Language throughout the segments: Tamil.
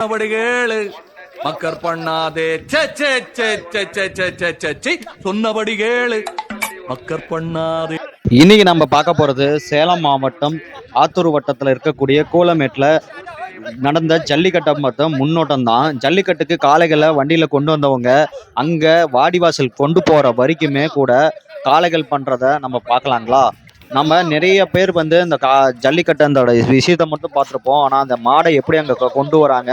சொன்னபடிகள். மக்கர் பண்ணாதே. சொன்னபடி கேளு மக்கர் பண்ணாதே. இன்னைக்கு நம்ம பார்க்க போறது சேலம் மாவட்டம் ஆத்தூர் வட்டத்தில் இருக்கக்கூடிய கூலமேட்டில் நடந்த ஜல்லிக்கட்டை மொத்தம் முன்னோட்டம் தான். ஜல்லிக்கட்டுக்கு காளைகளை வண்டியில் கொண்டு வந்தவங்க அங்கே வாடிவாசல் கொண்டு போகிற வரைக்குமே கூட காளைகள் பண்ணுறத நம்ம பார்க்கலாங்களா? நம்ம நிறைய பேர் வந்து இந்த கா ஜல்லிக்கட்டு அந்த விஷயத்தை மட்டும் பார்த்துருப்போம். ஆனால் அந்த மாடை எப்படி அங்கே கொண்டு வராங்க?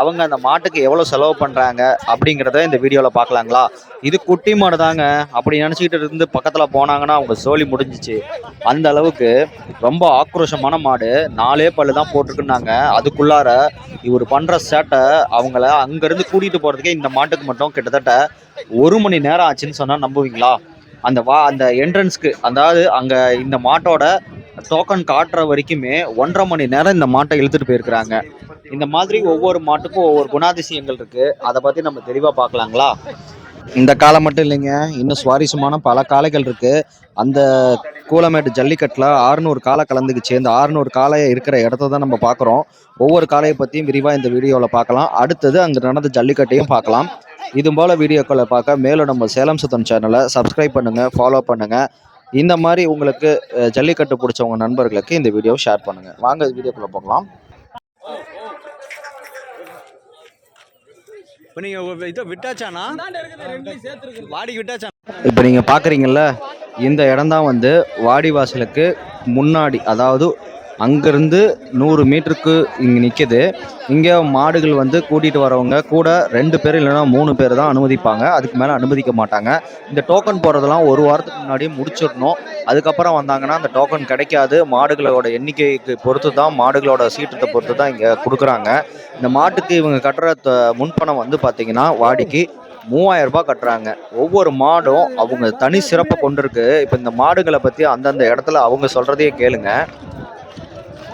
அவங்க அந்த மாட்டுக்கு எவ்வளோ செலவு பண்ணுறாங்க அப்படிங்கிறத இந்த வீடியோவில் பார்க்கலாங்களா? இது குட்டி மாடு தாங்க. அப்படி நினச்சிக்கிட்டு இருந்து பக்கத்தில் போனாங்கன்னா அவங்க சோழி முடிஞ்சிச்சு. அந்த அளவுக்கு ரொம்ப ஆக்ரோஷமான மாடு. நாலே பல்லு தான் போட்டிருக்குன்னாங்க. அதுக்குள்ளார இவர் பண்ணுற சேட்டை அவங்கள அங்கேருந்து கூட்டிகிட்டு போகிறதுக்கே இந்த மாட்டுக்கு மட்டும் கிட்டத்தட்ட ஒரு மணி நேரம் ஆச்சுன்னு சொன்னால் நம்புவீங்களா? அந்த வா அந்த என்ட்ரன்ஸ்க்கு அதாவது அங்கே இந்த மாட்டோட டோக்கன் காட்டுற வரைக்குமே ஒன்றரை மணி நேரம் இந்த மாட்டை இழுத்துட்டு போயிருக்கிறாங்க. இந்த மாதிரி ஒவ்வொரு மாட்டுக்கும் ஒவ்வொரு குணாதிசயங்கள் இருக்கு. அதை பத்தி நம்ம தெளிவா பார்க்கலாங்களா? இந்த காலம் மட்டும் இல்லைங்க. இன்னும் சுவாரஸ்யமான பல காளைகள் இருக்கு. அந்த கூலமேட்டு ஜல்லிக்கட்டில் ஆறுநூறு காலை கலந்துக்கு சேர்ந்து ஆறுநூறு காளை இருக்கிற இடத்த தான் நம்ம பார்க்குறோம். ஒவ்வொரு காளையை பற்றியும் விரிவாக இந்த வீடியோவில் பார்க்கலாம். அடுத்தது அங்கே நடந்த ஜல்லிக்கட்டையும் பார்க்கலாம். இது போல் வீடியோக்களை பார்க்க மேலும் நம்ம சேலம் சுத்தம் சேனலை சப்ஸ்கிரைப் பண்ணுங்கள் ஃபாலோ பண்ணுங்கள் இந்த மாதிரி உங்களுக்கு ஜல்லிக்கட்டு பிடிச்சவங்க நண்பர்களுக்கு இந்த வீடியோ ஷேர் பண்ணுங்கள் வாங்க வீடியோக்குள்ளே போகலாம். இப்போ நீங்கள் இதை விட்டாச்சானா வாடிக்கு விட்டாச்சா? இப்போ நீங்கள் பார்க்குறீங்கல்ல இந்த இடம்தான் வந்து வாடிவாசலுக்கு முன்னாடி அதாவது அங்கேருந்து நூறு மீட்டருக்கு இங்கே நிற்கிது இங்கே மாடுகள் வந்து கூட்டிகிட்டு வரவங்க கூட ரெண்டு பேர் இல்லைன்னா மூணு பேர் தான் அனுமதிப்பாங்க. அதுக்கு மேலே அனுமதிக்க மாட்டாங்க. இந்த டோக்கன் போகிறதெல்லாம் ஒரு வாரத்துக்கு முன்னாடியே முடிச்சிடணும். அதுக்கப்புறம் வந்தாங்கன்னா அந்த டோக்கன் கிடைக்காது. மாடுகளோட எண்ணிக்கைக்கு பொறுத்து தான் மாடுகளோட சீற்றத்தை பொறுத்து தான் இங்கே கொடுக்குறாங்க. இந்த மாட்டுக்கு இவங்க கட்டுற த- முன்பணம் வந்து பார்த்திங்கன்னா வாடிக்கு மூவாயிரம் ரூபாய் கட்டுறாங்க. ஒவ்வொரு மாடும் அவங்க தனி சிறப்பை கொண்டிருக்கு. இப்போ இந்த மாடுகளை பற்றி அந்தந்த இடத்துல அவங்க சொல்கிறதையே கேளுங்க.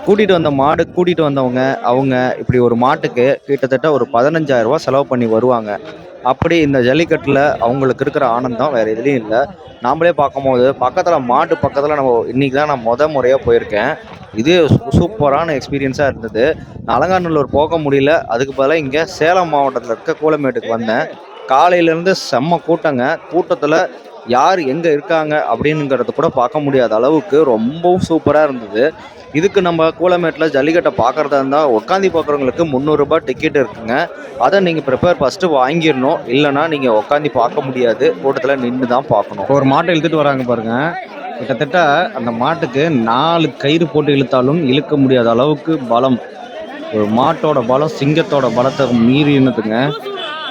கூட்டிகிட்டு வந்த மாடு கூட்டிகிட்டு வந்தவங்க அவங்க இப்படி ஒரு மாட்டுக்கு கிட்டத்தட்ட ஒரு பதினஞ்சாயிரரூபா செலவு பண்ணி வருவாங்க. அப்படி இந்த ஜல்லிக்கட்டில் அவங்களுக்கு இருக்கிற ஆனந்தம் வேறு எதுலேயும் இல்லை. நாமளே பார்க்கும்போது பக்கத்தில் மாட்டு பக்கத்தில் நம்ம இன்றைக்கி தான் நான் முத முறையாக போயிருக்கேன். இது சூ- சூப்பரான எக்ஸ்பீரியன்ஸாக இருந்தது. அலங்காநல்லூர் போக முடியல. அதுக்கு பதிலாக இங்கே சேலம் மாவட்டத்தில் இருக்க கூலமேட்டுக்கு வந்தேன். காலையிலேருந்து செம்ம கூட்டங்க. கூட்டத்தில் யார் எங்கே இருக்காங்க அப்படிங்கிறத கூட பார்க்க முடியாத அளவுக்கு ரொம்பவும் சூப்பராக இருந்தது. இதுக்கு நம்ம கூலமேட்டில் ஜல்லிக்கட்டை பார்க்குறதா இருந்தால் உட்காந்து பார்க்குறவங்களுக்கு முந்நூறுரூபா டிக்கெட் இருக்குங்க. அதை நீங்கள் ப்ரிப்பேர் ஃபஸ்ட்டு வாங்கிடணும். இல்லைன்னா நீங்கள் உட்காந்து பார்க்க முடியாது. கூட்டத்தில் நின்று தான் பார்க்கணும். ஒரு மாட்டை இழுத்துட்டு வராங்க பாருங்கள் கிட்டத்தட்ட அந்த மாட்டுக்கு நாலு கயிறு போட்டு இழுத்தாலும் இழுக்க முடியாத அளவுக்கு பலம். ஒரு மாட்டோட பலம் சிங்கத்தோட பலத்தை மீறினதுங்க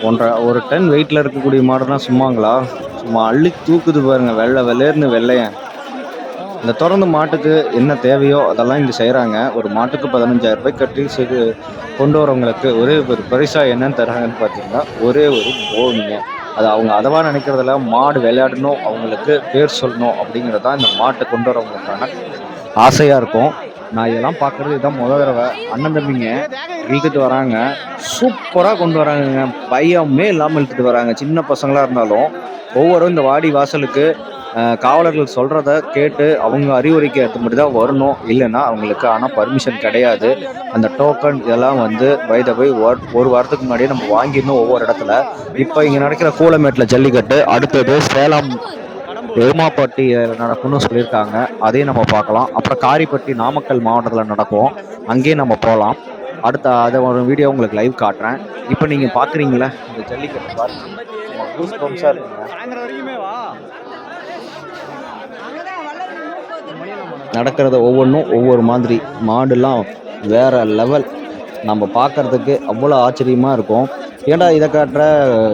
ஒன்றரை ஒரு டன் வெயிட்டில் இருக்கக்கூடிய மாடுனா சும்மாங்களா? சும்மா அள்ளி தூக்குது பாருங்க. வெள்ளை வெள்ளேர்னு வெள்ளையன். இந்த தொடர்ந்து மாட்டுக்கு என்ன தேவையோ அதெல்லாம் இங்கே செய்கிறாங்க ஒரு மாட்டுக்கு பதினஞ்சாயிரம் ரூபாய் கட்டி செய்து கொண்டு வரவங்களுக்கு ஒரே ஒரு பரிசாக என்னன்னு தராங்கன்னு பார்த்தீங்கன்னா ஒரே ஒரு போனிங்க. அது அவங்க அதவா நினைக்கிறதுல மாடு விளையாடணும் அவங்களுக்கு பேர் சொல்லணும் அப்படிங்கிறது தான் இந்த மாட்டை கொண்டு வரவங்களுக்கான ஆசையாக இருக்கும். நான் இதெல்லாம் பார்க்குறது இதுதான் முதல் தடவை. அண்ணன் தம்பிங்க இழுத்துட்டு வராங்க. சூப்பராக கொண்டு வராங்கங்க. பையமே இல்லாமல் இழுத்துட்டு வராங்க. சின்ன பசங்களாக இருந்தாலும் ஒவ்வொரு இந்த வாடி வாசலுக்கு காவலர்கள் சொல்கிறத கேட்டு அவங்க அறிவுரைக்கு ஏற்ற மாதிரி தான் வரணும். இல்லைன்னா அவங்களுக்கு ஆனால் பர்மிஷன் கிடையாது. அந்த டோக்கன் இதெல்லாம் வந்து வயதை போய் ஒரு வாரத்துக்கு முன்னாடியே நம்ம வாங்கிடணும் ஒவ்வொரு இடத்துல. இப்போ இங்கே நடக்கிற கூலமேட்டில் ஜல்லிக்கட்டு அடுத்தது சேலம் எருமாப்பட்டி நடக்கும்னு சொல்லியிருக்காங்க. அதையும் நம்ம பார்க்கலாம். அப்புறம் காரிப்பட்டி நாமக்கல் மாவட்டத்தில் நடக்கும். அங்கேயும் நம்ம போகலாம். அடுத்த அதை ஒரு வீடியோ உங்களுக்கு லைவ் காட்டுறேன். இப்போ நீங்கள் பார்க்குறீங்களே இந்த ஜல்லிக்கட்டு பாருங்க goosebumps-ஆ இருக்குங்க நடக்கிறத ஒவ்வொன்றும் ஒவ்வொரு மாதிரி. மாடுலாம் வேறு லெவல் நம்ம பார்க்கறதுக்கு அவ்வளோ ஆச்சரியமாக இருக்கும். ஏன்டா இதை காட்டுற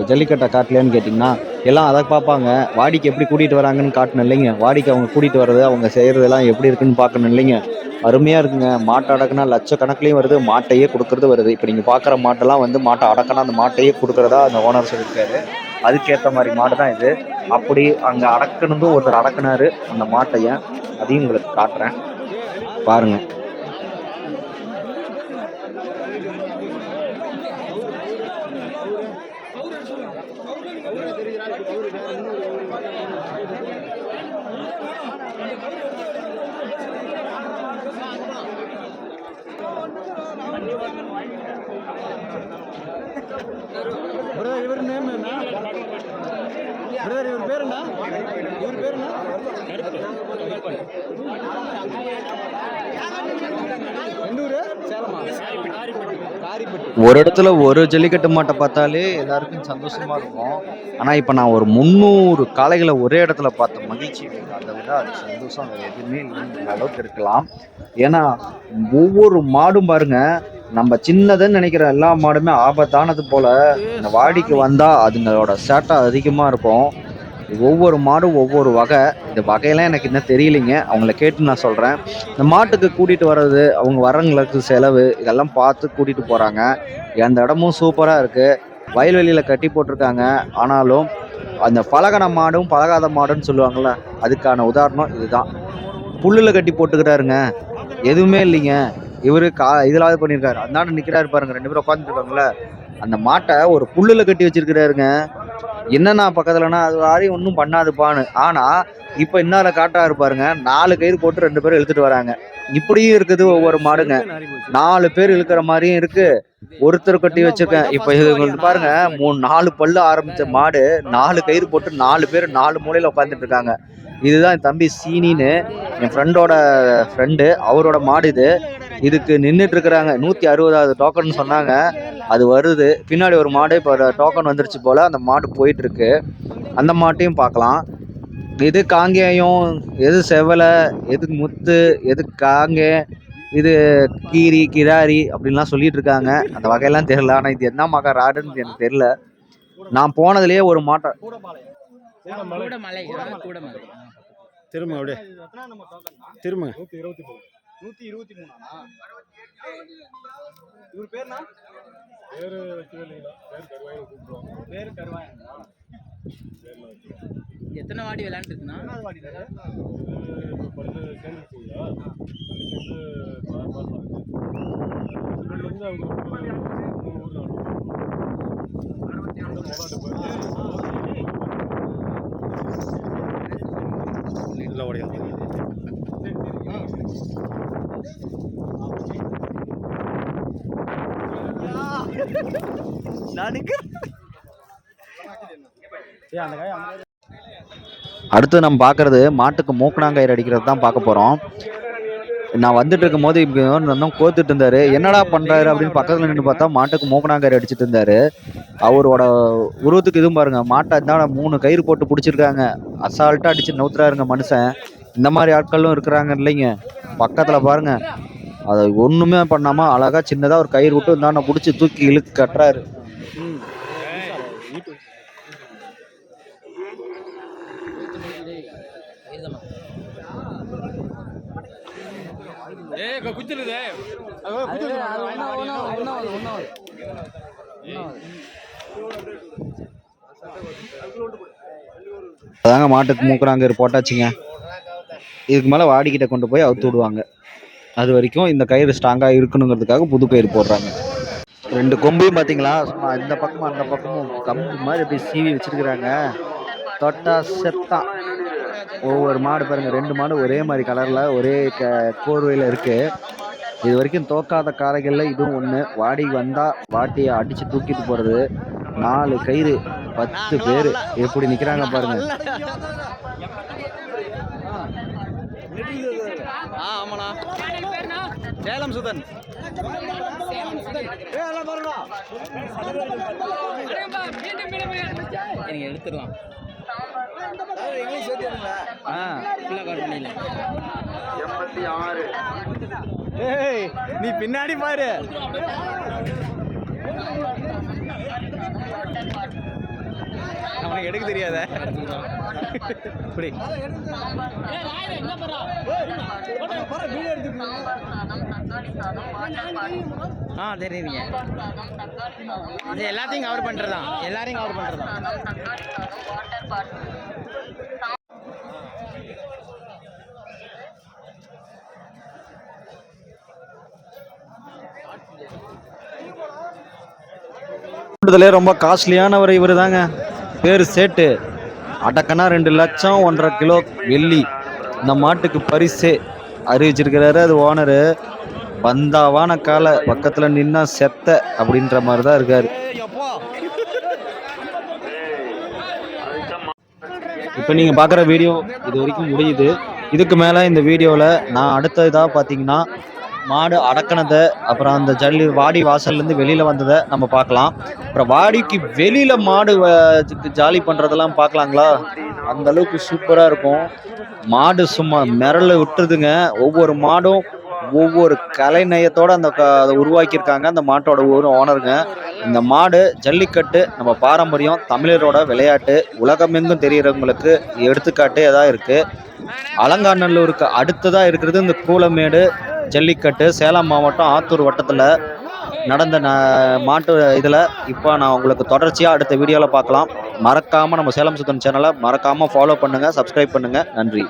ஜல்லிக்கட்டை காட்டலையான்னு கேட்டிங்கன்னா எல்லாம் அதை பார்ப்பாங்க. வாடிக்கு எப்படி கூட்டிகிட்டு வராங்கன்னு காட்டணும் இல்லைங்க. வாடிக்கு அவங்க கூட்டிகிட்டு வர்றது அவங்க செய்கிறதெல்லாம் எப்படி இருக்குன்னு பார்க்கணும் இல்லைங்க. அருமையாக இருக்குங்க. மாட்டை அடக்குனா லட்சக்கணக்குலேயும் வருது மாட்டையே கொடுக்கறது வருது. இப்போ நீங்கள் பார்க்குற மாட்டெல்லாம் வந்து மாட்டை அடக்கினா அந்த மாட்டையே கொடுக்குறதா அந்த ஓனர் சொல்லியிருக்காரு. அதுக்கேற்ற மாதிரி மாடு தான் இது. அப்படி அங்கே அடக்கணுந்தும் ஒருத்தர் அடக்குனாரு. அந்த மாட்டையை அதையும் உங்களுக்கு காட்டுறேன். பாருங்க. பிரதர் இவர் நேம் என்ன? பிரதர் இவர் பேர் என்ன? இவர் பேர் என்ன? எந்த ஊரு? ஒரு இடத்துல ஒரு ஜல்லிக்கட்டு மாட்டை பார்த்தாலே எல்லாருக்கும் சந்தோஷமா இருக்கும். ஆனா இப்ப நான் ஒரு முந்நூறு காளைகளை ஒரே இடத்துல பார்த்த மகிழ்ச்சி அதை விட அது சந்தோஷம் எதுவுமே இல்லைங்கிற அளவுக்கு இருக்கலாம். ஏன்னா ஒவ்வொரு மாடும் பாருங்க நம்ம சின்னதுன்னு நினைக்கிற எல்லா மாடுமே ஆபத்தானது போல இந்த வாடிக்கு வந்தா அதுங்களோட சேட்டை அதிகமா இருக்கும். ஒவ்வொரு மாடும் ஒவ்வொரு வகை. இந்த வகையெல்லாம் எனக்கு இன்னும் தெரியலைங்க. அவங்கள கேட்டு நான் சொல்கிறேன் இந்த மாட்டுக்கு கூட்டிகிட்டு வர்றது அவங்க வரவங்களுக்கு செலவு இதெல்லாம் பார்த்து கூட்டிகிட்டு போகிறாங்க அந்த இடமும் சூப்பராக இருக்குது வயல்வெளியில் கட்டி போட்டிருக்காங்க. ஆனாலும் அந்த பழகன மாடும் பழகாத மாடுன்னு சொல்லுவாங்கள்ல அதுக்கான உதாரணம் இதுதான். புல்லில் கட்டி போட்டுக்கிறாருங்க. எதுவுமே இல்லைங்க. இவரு கா இதெல்லாம் பண்ணியிருக்காரு. அந்தாண்ட நிற்கிறாரு பாருங்க. ரெண்டு பேரும் உட்காந்துருக்காங்களே அந்த மாட்டை ஒரு புல்லில் கட்டி வச்சிருக்கிறாருங்க. என்னன்னா பக்கத்துலனா அது யாரையும் ஒன்றும் பண்ணாதுப்பான்னு. ஆனா இப்ப இன்னால காட்டாக இருப்பாருங்க நாலு கயிறு போட்டு ரெண்டு பேரும் இழுத்துட்டு வராங்க. இப்படியும் இருக்குது ஒவ்வொரு மாடுங்க. நாலு பேர் இழுக்கிற மாதிரியும் இருக்கு. ஒருத்தர் கட்டி வச்சிருக்கேன் இப்ப இது பாருங்க மூணு நாலு பல்லு ஆரம்பிச்ச மாடு நாலு கயிறு போட்டு நாலு பேர் நாலு மூலையில உட்காந்துட்டு இருக்காங்க. இதுதான் என் தம்பி சீனின்னு என் ஃப்ரெண்டோட ஃப்ரெண்டு அவரோட மாடு இது. இதுக்கு நின்றுட்டு இருக்கிறாங்க. நூத்தி அறுபதாவது டோக்கன் சொன்னாங்க. அது வருது. பின்னாடி ஒரு மாடு இப்போ டோக்கன் வந்துருச்சு போல அந்த மாடு போயிட்டு இருக்கு அந்த மாட்டையும் பார்க்கலாம். எது காங்கேயம் எது செவலை எது முத்து எது காங்கே இது கீரி கிராரி அப்படின்லாம் சொல்லிட்டு இருக்காங்க அந்த வகையெல்லாம் தெரியல. ஆனால் இது என்ன மகா ராடுன்னு எனக்கு தெரியல. நான் போனதுலயே ஒரு மாட்டை. திரும்ப அப்படியே. திரும்ப நூத்தி இருபத்தி மூணு நூத்தி இருபத்தி மூணா இவர் பேர்னா? பேரு வைக்கவே இல்லைங்களா பேர் கருவாயை கூப்பிடுவாங்க. பேர் கருவாயன்? எத்தனை வாடி விளையாண்டுருக்குண்ணா? இது இப்போ பல்லு சேர்ந்துருக்குங்களா பல்லு சேர்ந்து அவங்க ஒரு மூணு ஊர் இல்லை உடையாது அடுத்து நம்ம பார்க்கறது மாட்டுக்கு மூக்கணாங்கயிறு அடிக்கிறது தான் பார்க்க போகிறோம் நான் வந்துட்டு இருக்கும்போது இப்படி இன்னும் கோத்துட்டு இருந்தாரு. என்னடா பண்றாரு அப்படின்னு பக்கத்துல நின்று பார்த்தா மாட்டுக்கு மூக்கணாங்கயிறு அடிச்சிட்டு இருந்தாரு. அவரோட உருவத்துக்கு இதுவும் பாருங்க. மாட்டை இருந்தா மூணு கயிறு போட்டு பிடிச்சிருக்காங்க. அசால்ட்டா அடிச்சு நவுத்துறாருங்க மனுஷன். இந்த மாதிரி ஆட்களும் இருக்கிறாங்க இல்லைங்க. பக்கத்துல பாருங்க. அதை ஒண்ணுமே பண்ணாம அழகா சின்னதா ஒரு கயிறு விட்டு இந்தாண்ட பிடிச்சி தூக்கி இழுத்து கட்டுறாரு. அதாங்க மாட்டுக்கு மூக்குறாங்க போட்டாச்சுங்க. இதுக்கு மேலே வாடிக்கிட்ட கொண்டு போய் அவுத்து விடுவாங்க. அது வரைக்கும் இந்த கயிறு ஸ்ட்ராங்காக இருக்கணுங்கிறதுக்காக புது கயிறு போடுறாங்க. ரெண்டு கொம்பையும் பார்த்தீங்களா சும்மா இந்த பக்கமும் அந்த பக்கமும் கம்பு மாதிரி அப்படி சீவி வச்சிருக்கிறாங்க. தொட்டா செத்தான் ஒவ்வொரு மாடு பாருங்க ரெண்டு மாடு ஒரே மாதிரி கலரில் ஒரே க கோர்வையில் இருக்குது இது வரைக்கும் தோக்காத காரைகளில் இதுவும் ஒன்று வாடி வந்தால் வாட்டியை அடித்து தூக்கிட்டு போகிறது நாலு கயிறு பத்து பேர். எப்படி நிற்கிறாங்க பாருங்கள் பாருங்க ஆமாண்ணா. சேலம் சுதன். நீங்க எடுத்துடலாம். ஆ நீ பின்னாடி பாரு. அவனுக்கு எடுக்க தெரியாத? இப்படி. ஆ தெரியுதுங்க. இது எல்லாத்தையும் கவர் பண்ணுறதான் எல்லாரையும் கவர் பண்ணுறதான் ரொம்ப காஸ்ட்லியானவர் இவர் தாங்க பேர் சேட்டு. அடக்கனா ரெண்டு லட்சம் ஒன்றரை கிலோ வெள்ளி. இந்த மாட்டுக்கு பரிசே. அறிவிச்சிருக்கிறாரு அது ஓனரு. பந்தாவான காலை பக்கத்துல நின்னா செத்த அப்படின்ற மாதிரி தான் இருக்காரு. இப்போ நீங்க பார்க்குற வீடியோ இது வரைக்கும் முடியுது. இதுக்கு மேல இந்த வீடியோல நான் அடுத்த இதா பாத்தீங்கன்னா மாடு அடக்கினதை அப்புறம் அந்த ஜல்லி வாடி வாசல்லேருந்து வெளியில் வந்ததை நம்ம பார்க்கலாம். அப்புறம் வாடிக்கு வெளியில் மாடு ஜாலி பண்ணுறதெல்லாம் பார்க்கலாங்களா? அந்த அளவுக்கு சூப்பராக இருக்கும். மாடு சும்மா மிரள விட்டுருதுங்க. ஒவ்வொரு மாடும் ஒவ்வொரு கலைநயத்தோடு அந்த க- அதை உருவாக்கியிருக்காங்க. அந்த மாட்டோட ஒரு ஓனருங்க. இந்த மாடு ஜல்லிக்கட்டு நம்ம பாரம்பரியம் தமிழரோட விளையாட்டு உலகமெங்கும் தெரிகிறவங்களுக்கு எடுத்துக்காட்டு தான் இருக்குது அலங்காநல்லூருக்கு அடுத்ததாக இருக்கிறது இந்த கூலமேடு. ஜல்லிக்கட்டு சேலம் மாவட்டம் ஆத்தூர் வட்டத்தில் நடந்த ந- மாட்டு இதில் இப்போ நான் உங்களுக்கு தொடர்ச்சியாக அடுத்த வீடியோவில் பார்க்கலாம். மறக்காமல் நம்ம சேலம் சுத்தன் சேனலை மறக்காமல் ஃபாலோ பண்ணுங்கள் சப்ஸ்கிரைப் பண்ணுங்கள் நன்றி.